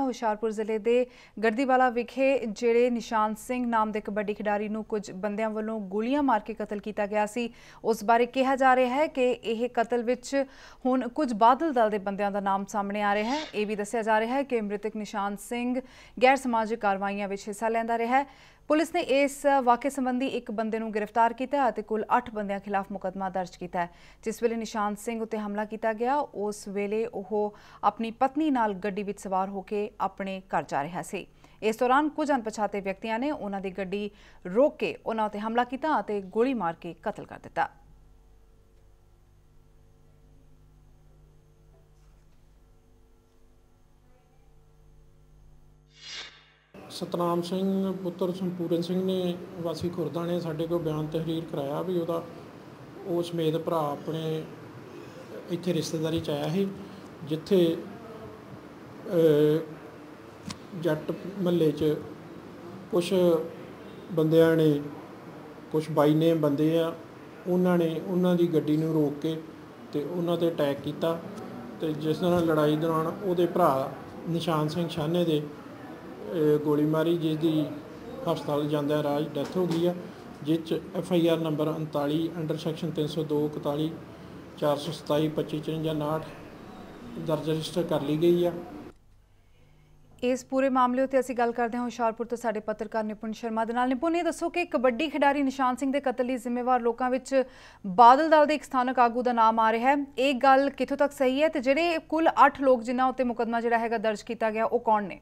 ਹੁਸ਼ਿਆਰਪੁਰ ਜ਼ਿਲ੍ਹੇ ਦੇ ਗਰਦੀਵਾਲਾ ਵਿਖੇ ਜਿਹੜੇ ਨਿਸ਼ਾਨ ਸਿੰਘ ਨਾਮ ਦੇ ਕਬੱਡੀ ਖਿਡਾਰੀ ਨੂੰ ਕੁਝ ਬੰਦਿਆਂ ਵੱਲੋਂ ਗੋਲੀਆਂ ਮਾਰ ਕੇ ਕਤਲ ਕੀਤਾ ਗਿਆ ਸੀ। ਉਸ ਬਾਰੇ ਕਿਹਾ ਜਾ ਰਿਹਾ ਹੈ ਕਿ ਇਹ ਕਤਲ ਵਿੱਚ ਹੁਣ ਕੁਝ ਬਾਦਲ ਦਲ ਦੇ ਬੰਦਿਆਂ ਦਾ ਨਾਮ ਸਾਹਮਣੇ ਆ ਰਿਹਾ ਹੈ। ਇਹ ਵੀ ਦੱਸਿਆ ਜਾ ਰਿਹਾ ਹੈ ਕਿ ਮ੍ਰਿਤਕ ਨਿਸ਼ਾਨ ਸਿੰਘ ਗੈਰ ਸਮਾਜਿਕ ਕਾਰਵਾਈਆਂ ਵਿੱਚ ਹਿੱਸਾ ਲੈਂਦਾ ਰਿਹਾ ਹੈ। ਪੁਲਿਸ ਨੇ ਇਸ ਵਾਕਿਆ ਸੰਬੰਧੀ ਇੱਕ ਬੰਦੇ ਨੂੰ ਗ੍ਰਿਫਤਾਰ ਕੀਤਾ ਅਤੇ ਕੁੱਲ 8 ਬੰਦਿਆਂ ਖਿਲਾਫ ਮੁਕੱਦਮਾ ਦਰਜ ਕੀਤਾ ਹੈ। ਜਿਸ ਵੇਲੇ ਨਿਸ਼ਾਨ ਸਿੰਘ ਉਤੇ ਹਮਲਾ ਕੀਤਾ ਗਿਆ, ਉਸ ਵੇਲੇ ਉਹ ਆਪਣੀ ਪਤਨੀ ਨਾਲ ਗੱਡੀ ਵਿੱਚ ਸਵਾਰ ਹੋ ਕੇ ਆਪਣੇ ਘਰ ਜਾ ਰਿਹਾ ਸੀ। ਇਸ ਦੌਰਾਨ ਕੁਝ ਅਣਪਛਾਤੇ ਵਿਅਕਤੀਆਂ ਨੇ ਉਹਨਾਂ ਦੀ ਗੱਡੀ ਰੋਕ ਕੇ ਉਹਨਾਂ ਉਤੇ ਹਮਲਾ ਕੀਤਾ ਅਤੇ ਗੋਲੀ ਮਾਰ ਕੇ ਕਤਲ ਕਰ ਦਿੱਤਾ। ਸਤਨਾਮ ਸਿੰਘ, ਪੁੱਤਰ ਸੰਪੂਰਨ ਸਿੰਘ ਨੇ ਵਾਸੀ ਖੁਰਦਾ ਨੇ ਸਾਡੇ ਕੋਲ ਬਿਆਨ ਤਹਿਰੀਰ ਕਰਾਇਆ ਵੀ ਉਹਦਾ, ਉਹ ਸਮੇਤ ਭਰਾ ਆਪਣੇ ਇੱਥੇ ਰਿਸ਼ਤੇਦਾਰੀ ਚ ਆਇਆ ਸੀ, ਜਿੱਥੇ ਜੱਟ ਮਹੱਲੇ 'ਚ ਕੁਝ ਬੰਦਿਆਂ ਨੇ ਕੁਝ ਬਾਈ ਨੇ ਬੰਦੇ ਆ, ਉਹਨਾਂ ਨੇ ਉਹਨਾਂ ਦੀ ਗੱਡੀ ਨੂੰ ਰੋਕ ਕੇ ਤੇ ਉਹਨਾਂ ਤੇ ਅਟੈਕ ਕੀਤਾ ਤੇ ਜਿਸ ਨਾਲ ਲੜਾਈ ਦੌਰਾਨ ਉਹਦੇ ਭਰਾ ਨਿਸ਼ਾਨ ਸਿੰਘ ਛਾਨੇ ਦੇ ਗੋਲੀ ਮਾਰੀ ਜਿਸ ਦੀ ਹਸਪਤਾਲ ਜਾਂਦਿਆਂ ਰਾਜ ਡੈਥ ਹੋ ਗਈ ਆ ਜਿਸ ਚ F I R number 39 under section 302 41 427 25 59 ਦਰਜ ਰਜਿਸਟਰ ਕਰ ਲਈ ਗਈ ਆ। ਇਸ ਪੂਰੇ ਮਾਮਲੇ ਉੱਤੇ ਅਸੀਂ ਗੱਲ ਕਰਦੇ ਹਾਂ ਹੁਸ਼ਿਆਰਪੁਰ ਤੋਂ ਸਾਡੇ ਪੱਤਰਕਾਰ ਨਿਪੁੰਨ ਸ਼ਰਮਾ ਦੇ ਨਾਲ। ਨਿਪੁੰਨ, ਇਹ ਦੱਸੋ ਕਿ ਕਬੱਡੀ ਖਿਡਾਰੀ ਨਿਸ਼ਾਨ ਸਿੰਘ ਦੇ ਕਤਲ ਲਈ ਜ਼ਿੰਮੇਵਾਰ ਲੋਕਾਂ ਵਿੱਚ ਬਾਦਲ ਦਲ ਦੇ ਇੱਕ ਸਥਾਨਕ ਆਗੂ ਦਾ ਨਾਮ ਆ ਰਿਹਾ ਹੈ। ਇਹ ਗੱਲ ਕਿੱਥੋਂ ਤੱਕ ਸਹੀ ਹੈ ਤੇ ਜਿਹੜੇ ਕੁੱਲ 8 ਲੋਕ ਜਿਨ੍ਹਾਂ ਉੱਤੇ ਮੁਕੱਦਮਾ ਜਿਹੜਾ ਹੈਗਾ ਦਰਜ ਕੀਤਾ ਗਿਆ, ਉਹ ਕੌਣ ਨੇ?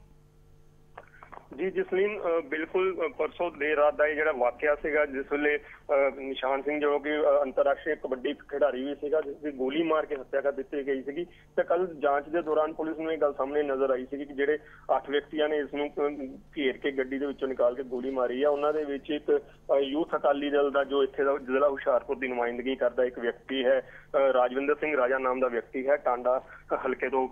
ਜੀ ਜਸਲੀਨ ਬਿਲਕੁਲ ਪਰਸੋਂ ਦੇਰ ਰਾਤ ਦਾ ਇਹ ਜਿਹੜਾ ਵਾਕਿਆ ਸੀਗਾ ਜਿਸ ਵੇਲੇ ਅ, ਨਿਸ਼ਾਨ ਸਿੰਘ ਜੋ ਕਿ ਅੰਤਰਰਾਸ਼ਟਰੀ ਕਬੱਡੀ ਖਿਡਾਰੀ ਵੀ ਸੀਗਾ ਜਿਸ ਦੀ ਗੋਲੀ ਮਾਰ ਕੇ ਹੱਤਿਆ ਕਰ ਦਿੱਤੀ ਗਈ ਸੀਗੀ ਤੇ ਕੱਲ ਜਾਂਚ ਦੇ ਦੌਰਾਨ ਪੁਲਿਸ ਨੂੰ ਇਹ ਗੱਲ ਸਾਹਮਣੇ ਨਜ਼ਰ ਆਈ ਸੀਗੀ ਕਿ ਜਿਹੜੇ 8 ਵਿਅਕਤੀਆਂ ਨੇ ਇਸ ਨੂੰ ਘੇਰ ਕੇ ਗੱਡੀ ਦੇ ਵਿੱਚੋਂ ਨਿਕਾਲ ਕੇ ਗੋਲੀ ਮਾਰੀ ਆ। ਉਹਨਾਂ ਦੇ ਵਿੱਚ ਇੱਕ ਯੂਥ ਅਕਾਲੀ ਦਲ ਦਾ ਜੋ ਇੱਥੇ ਦਾ ਜ਼ਿਲ੍ਹਾ ਹੁਸ਼ਿਆਰਪੁਰ ਦੀ ਨੁਮਾਇੰਦਗੀ ਕਰਦਾ ਇੱਕ ਵਿਅਕਤੀ ਹੈ ਰਾਜਵਿੰਦਰ ਸਿੰਘ ਰਾਜਾ ਨਾਮ ਦਾ ਵਿਅਕਤੀ ਹੈ ਟਾਂਡਾ ਹਲਕੇ ਤੋਂ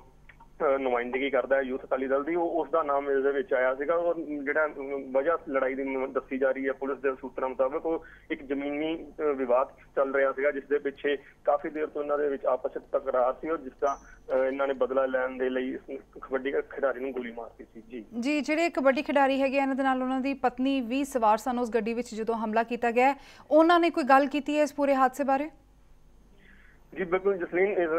ਨੁਮਾਇੰਦਗੀ ਕਰਦਾ ਯੂਥ ਅਕਾਲੀ ਦਲ ਦੀ। ਉਸ ਦਾ ਨਾਮ ਇਸ ਦੇ ਵਿੱਚ ਆਇਆ ਸੀਗਾ। ਉਹ ਜਿਹੜਾ ਵਜ੍ਹਾ ਲੜਾਈ ਦੀ ਦੱਸੀ ਜਾ ਰਹੀ ਹੈ ਪੁਲਿਸ ਦੇ ਸੂਤਰਾਂ ਮੁਤਾਬਕ, ਉਹ ਇੱਕ ਜ਼ਮੀਨੀ ਵਿਵਾਦ ਚੱਲ ਰਿਹਾ ਸੀਗਾ, ਜਿਸ ਦੇ ਪਿੱਛੇ ਕਾਫੀ ਦੇਰ ਤੋਂ ਇਹਨਾਂ ਦੇ ਵਿੱਚ ਆਪਸ ਵਿੱਚ ਤਕਰਾਰ ਸੀ ਔਰ ਜਿਸ ਦਾ ਇਹਨਾਂ ਨੇ ਬਦਲਾ ਲੈਣ ਦੇ ਲਈ ਕਬੱਡੀ ਖਿਡਾਰੀ ਨੂੰ ਗੋਲੀ ਮਾਰਤੀ ਸੀ। ਜੀ। ਜੀ, ਜਿਹੜੇ ਕਬੱਡੀ ਖਿਡਾਰੀ ਹੈਗੇ ਇਹਨਾਂ ਦੇ ਨਾਲ ਉਹਨਾਂ ਦੀ ਪਤਨੀ ਵੀ ਸਵਾਰ ਸਨ ਉਸ ਗੱਡੀ ਵਿੱਚ ਜਦੋਂ ਹਮਲਾ ਕੀਤਾ ਗਿਆ ਉਹਨਾਂ ਨੇ ਕੋਈ ਗੱਲ ਕੀਤੀ ਹੈ ਇਸ ਪੂਰੇ ਹਾਦਸੇ ਬਾਰੇ? ਜੀ ਬਿਲਕੁਲ ਜਸਲੀਨ ਇਸ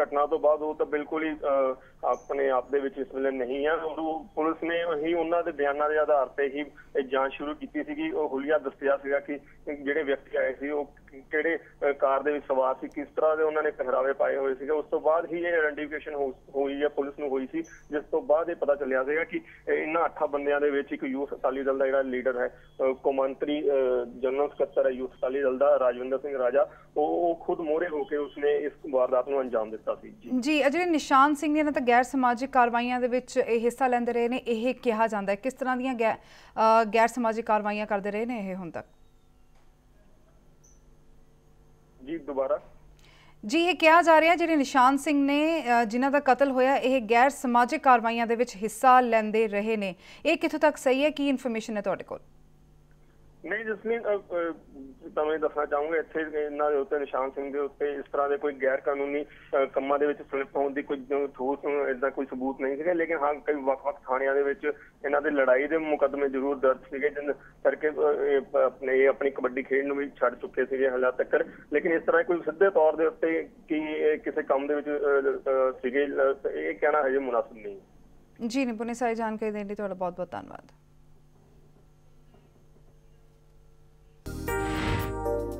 ਘਟਨਾ ਤੋਂ ਬਾਅਦ ਉਹ ਤਾਂ ਬਿਲਕੁਲ ਹੀ ਅ, ਆਪਣੇ ਆਪ ਦੇ ਵਿੱਚ ਇਸ ਵੇਲੇ ਨਹੀਂ ਆ ਉਹ ਪੁਲਿਸ ਨੇ ਹੀ ਉਹਨਾਂ ਦੇ ਬਿਆਨਾਂ ਦੇ ਆਧਾਰ ਤੇ ਹੀ ਇਹ ਜਾਂਚ ਸ਼ੁਰੂ ਕੀਤੀ ਸੀਗੀ। ਉਹ ਹੁਲੀਆ ਦੱਸਿਆ ਸੀਗਾ ਕਿ ਜਿਹੜੇ ਵਿਅਕਤੀ ਆਏ ਸੀ ਉਹ ਕਿਹੜੇ ਕਾਰ ਦੇ ਵਿੱਚ ਸਵਾਰ ਸੀ ਕਿਸ ਤਰ੍ਹਾਂ ਦੇ ਉਹਨਾਂ ਨੇ ਪਹਿਰਾਵੇ ਪਾਏ ਹੋਏ ਸੀਗੇ। ਉਸ ਤੋਂ ਬਾਅਦ ਹੀ ਇਹ ਆਇਡੈਂਟੀਫਿਕੇਸ਼ਨ ਹੋਈ ਹੈ ਪੁਲਿਸ ਨੂੰ ਹੋਈ ਸੀ ਜਿਸ ਤੋਂ ਬਾਅਦ ਇਹ ਪਤਾ ਚੱਲਿਆ ਸੀਗਾ ਕਿ ਇਹਨਾਂ ਅੱਠਾਂ ਬੰਦਿਆਂ ਦੇ ਵਿੱਚ ਇੱਕ ਯੂਥ ਅਕਾਲੀ ਦਲ ਦਾ ਜਿਹੜਾ ਲੀਡਰ ਹੈ ਕੌਮਾਂਤਰੀ ਅ, ਜਨਰਲ ਸਕੱਤਰ ਹੈ ਯੂਥ ਅਕਾਲੀ ਦਲ ਦਾ ਰਾਜਵਿੰਦਰ ਸਿੰਘ ਰਾਜਾ। ਉਹ ਉਹ ਖੁਦ ਮੋਹਰੇ ਹੋ ਕੇ ਉਸਨੇ ਇਸ ਵਾਰਦਾਤ ਨੂੰ ਅੰਜਾਮ ਦਿੱਤਾ ਸੀ। ਜੀ। ਜੀ ਅਜੇ ਨਿਸ਼ਾਨ ਸਿੰਘ ਨੇ ਨਾ ਤਾਂ ਗੈਰ ਸਮਾਜਿਕ ਕਾਰਵਾਈਆਂ ਦੇ ਵਿੱਚ ਇਹ ਹਿੱਸਾ ਲੈਂਦੇ ਰਹੇ ਨੇ ਇਹ ਕਿਹਾ ਜਾਂਦਾ ਹੈ। ਕਿਸ ਤਰ੍ਹਾਂ ਦੀਆਂ ਗੈਰ ਸਮਾਜਿਕ ਕਾਰਵਾਈਆਂ ਕਰਦੇ ਰਹੇ ਨੇ ਇਹ ਹੁਣ ਤੱਕ? ਜੀ ਦੁਬਾਰਾ। ਜੀ ਇਹ ਕਿਹਾ ਜਾ ਰਿਹਾ ਜਿਹੜੇ ਨਿਸ਼ਾਨ ਸਿੰਘ ਨੇ ਜਿਨ੍ਹਾਂ ਦਾ ਕਤਲ ਹੋਇਆ ਇਹ ਗੈਰ ਸਮਾਜਿਕ ਕਾਰਵਾਈਆਂ ਦੇ ਵਿੱਚ ਹਿੱਸਾ ਲੈਂਦੇ ਰਹੇ ਨੇ। ਇਹ ਕਿੱਥੋਂ ਤੱਕ ਸਹੀ ਹੈ? ਕੀ ਇਨਫੋਰਮੇਸ਼ਨ ਹੈ ਤੁਹਾਡੇ ਕੋਲ? ਨਹੀਂ ਜਸਮੀਨ ਤੁਹਾਨੂੰ ਇਹ ਦੱਸਣਾ ਚਾਹੂੰਗਾ, ਇੱਥੇ ਇਹਨਾਂ ਦੇ ਉੱਤੇ ਨਿਸ਼ਾਨ ਸਿੰਘ ਦੇ ਉੱਤੇ ਇਸ ਤਰ੍ਹਾਂ ਦੇ ਕੋਈ ਗੈਰ ਕਾਨੂੰਨੀ ਕੰਮਾਂ ਦੇ ਵਿੱਚ ਫਲਿਪ ਹੋਣ ਦੀ ਕੋਈ ਠੋਸ ਇਦਾਂ ਕੋਈ ਸਬੂਤ ਨਹੀਂ ਸੀਗਾ, ਲੇਕਿਨ ਹਾਂ, ਕਈ ਵੱਖ-ਵੱਖ ਥਾਣਿਆਂ ਦੇ ਵਿੱਚ ਇਹਨਾਂ ਦੇ ਲੜਾਈ ਦੇ ਮੁਕੱਦਮੇ ਜ਼ਰੂਰ ਦਰਜ ਸੀਗੇ, ਜਿਨ ਕਰਕੇ ਆਪਣੇ ਆਪਣੀ ਕਬੱਡੀ ਖੇਡ ਨੂੰ ਵੀ ਛੱਡ ਚੁੱਕੇ ਸੀਗੇ ਹਾਲੇ ਤੱਕ ਲੇਕਿਨ ਇਸ ਤਰ੍ਹਾਂ ਕੋਈ ਸਿੱਧੇ ਤੌਰ ਦੇ ਉੱਤੇ ਕਿ ਇਹ ਕਿਸੇ ਕੰਮ ਦੇ ਵਿੱਚ ਸੀਗੇ ਇਹ ਕਹਿਣਾ ਹਜੇ ਮੁਨਾਸਬ ਨਹੀਂ। ਜੀ, ਨਿਪੁੰਨੇ ਸਾਰੀ ਜਾਣਕਾਰੀ ਦੇਣ ਲਈ ਤੁਹਾਡਾ ਬਹੁਤ ਬਹੁਤ ਧੰਨਵਾਦ।